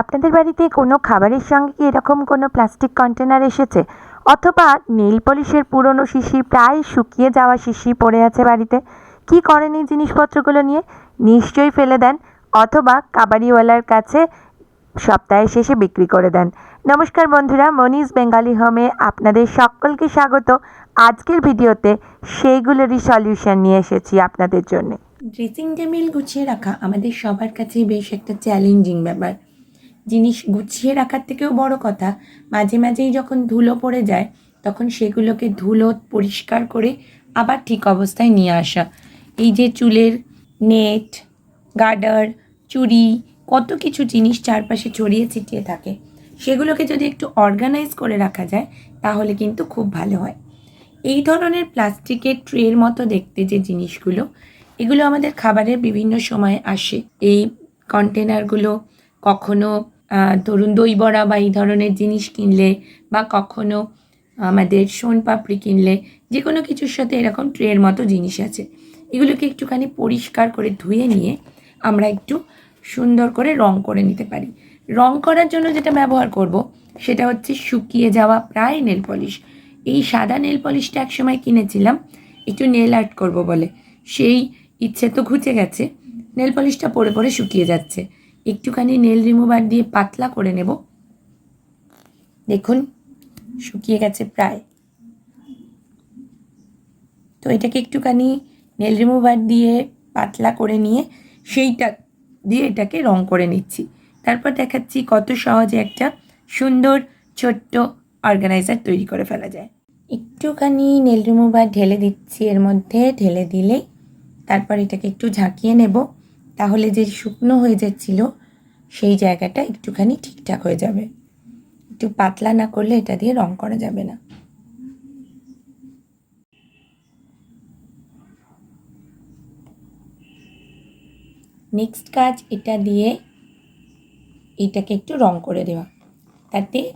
আপনাদের বাড়িতে কোনো খাবারের সঙ্গে কি এরকম কোনো প্লাস্টিক কন্টেনার এসেছে? অথবা নেল পলিশের পুরনো শিশি প্রায় শুকিয়ে যাওয়া শিশি পড়ে আছে বাড়িতে? কি করেন এই জিনিসপত্রগুলো নিয়ে? নিশ্চয়ই ফেলে দেন, অথবা কাবাড়িওয়ালার কাছে সপ্তাহের শেষে বিক্রি করে দেন। নমস্কার বন্ধুরা মনিজ বেঙ্গালি হোমে আপনাদের সকলকে স্বাগত। আজকের ভিডিওতে সেইগুলোরই সলিউশন নিয়ে এসেছি আপনাদের জন্য। ড্রেসিং টেবিল গুছিয়ে রাখা আমাদের সবার কাছেই বেশ একটা চ্যালেঞ্জিং ব্যাপার। জিনিস গুছিয়ে রাখার থেকেও বড় কথা, মাঝে মাঝেই যখন ধুলো পড়ে যায়, তখন সেগুলোকে ধুলো পরিষ্কার করে আবার ঠিক অবস্থায় নিয়ে আসা। এই যে চুলের নেট, গার্ডার, চুড়ি, কত কিছু জিনিস চারপাশে ছড়িয়ে ছিটিয়ে থাকে, সেগুলোকে যদি একটু অর্গানাইজ করে রাখা যায়, তাহলে কিন্তু খুব ভালো হয়। এই ধরনের প্লাস্টিকের ট্রের মতো দেখতে যে জিনিসগুলো, এগুলো আমাদের খাবারের বিভিন্ন সময়ে আসে। এই কন্টেনারগুলো কখনো ধরুন দই বড়া বা এই ধরনের জিনিস কিনলে বা কখনো আমাদের সোন পাপড়ি কিনলে যে কোনো কিছুর সাথে এরকম ট্রের মতো জিনিস আছে। এগুলোকে একটুখানি পরিষ্কার করে ধুয়ে নিয়ে আমরা একটু সুন্দর করে রং করে নিতে পারি। রং করার জন্য যেটা ব্যবহার করব সেটা হচ্ছে শুকিয়ে যাওয়া প্রায় নেল পলিশ। এই সাদা নেল পলিশটা একসময় কিনেছিলাম, একটু নেল আর্ট করব বলে। সেই ইচ্ছে তো ঘুচে গেছে, নেল পলিশটা পরে পরে শুকিয়ে যাচ্ছে। একটুখানি নেল রিমুভার দিয়ে পাতলা করে নেব। দেখুন, শুকিয়ে গেছে প্রায়। তো এটাকে একটুখানি নেল রিমুভার দিয়ে পাতলা করে নিয়ে সেইটা দিয়ে এটাকে রং করে নিচ্ছি। তারপর দেখাচ্ছি কত সহজে একটা সুন্দর ছোট্ট অর্গানাইজার তৈরি করে ফেলা যায়। একটুখানি নেল রিমুভার ঢেলে দিচ্ছি, এর মধ্যে ঢেলে দিলেই তারপর এটাকে একটু ঝাঁকিয়ে নেব। তাহলে যে শুকনো হয়ে যাচ্ছিল, সেই জায়গাটা একটুখানি ঠিকঠাক হয়ে যাবে। একটু পাতলা না করলে এটা দিয়ে রং করা যাবে না। নেক্সট কাজ এটা দিয়ে এটাকে একটু রং করে দেওয়া। তাতে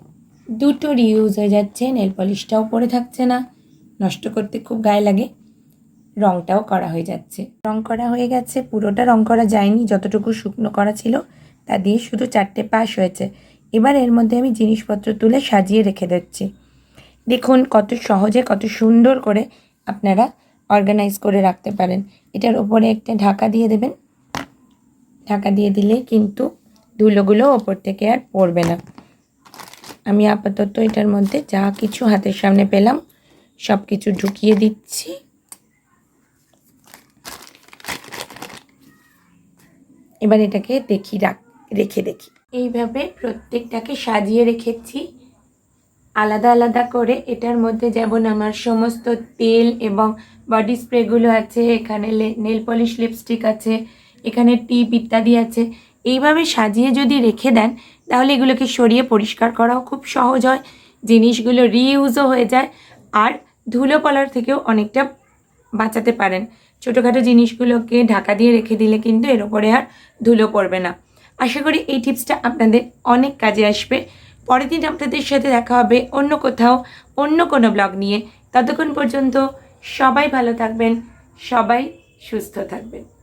দুটো রিউজ হয়ে যাচ্ছে নেল পলিশটাও পড়ে থাকছে না, নষ্ট করতে খুব গায়ে লাগে। রংটাও করা হয়ে যাচ্ছে। রং করা হয়ে গেছে, পুরোটা রং করা যায়নি, যতটুকু শুকনো করা ছিল তা দিয়ে শুধু চারটে পাশ হয়েছে। এবার এর মধ্যে আমি জিনিসপত্র তুলে সাজিয়ে রেখে দিচ্ছি। দেখুন কত সহজে, কত সুন্দর করে আপনারা অর্গানাইজ করে রাখতে পারেন। এটার ওপরে একটা ঢাকা দিয়ে দেবেন। ঢাকা দিয়ে দিলে কিন্তু ধুলোগুলো ওপর থেকে আর পড়বে না। আমি আপাতত এটার মধ্যে যা কিছু হাতের সামনে পেলাম সব কিছু ঢুকিয়ে দিচ্ছি। এবার এটাকে দেখি রাখ, রেখে দেখি। এইভাবে প্রত্যেকটাকে সাজিয়ে রেখেছি। আলাদা আলাদা করে এটার মধ্যে যেমন আমার সমস্ত তেল এবং বডি স্প্রেগুলো আছে, এখানে নেল পলিশ লিপস্টিক আছে, এখানে টিপ ইত্যাদি আছে। এইভাবে সাজিয়ে যদি রেখে দেন, তাহলে এগুলোকে সরিয়ে পরিষ্কার করাও খুব সহজ হয়, জিনিসগুলো রিইউজও হয়ে যায়, আর ধুলো পলার থেকেও অনেকটা বাঁচাতে পারেন। ছোটোখাটো জিনিসগুলোকে ঢাকা দিয়ে রেখে দিলে কিন্তু এর উপরে আর ধুলো পড়বে না। আশা করি এই টিপসটা আপনাদের অনেক কাজে আসবে। পরের দিন আপনাদের সাথে দেখা হবে অন্য কোথাও, অন্য কোনো ব্লগ নিয়ে। ততক্ষণ পর্যন্ত সবাই ভালো থাকবেন, সবাই সুস্থ থাকবেন।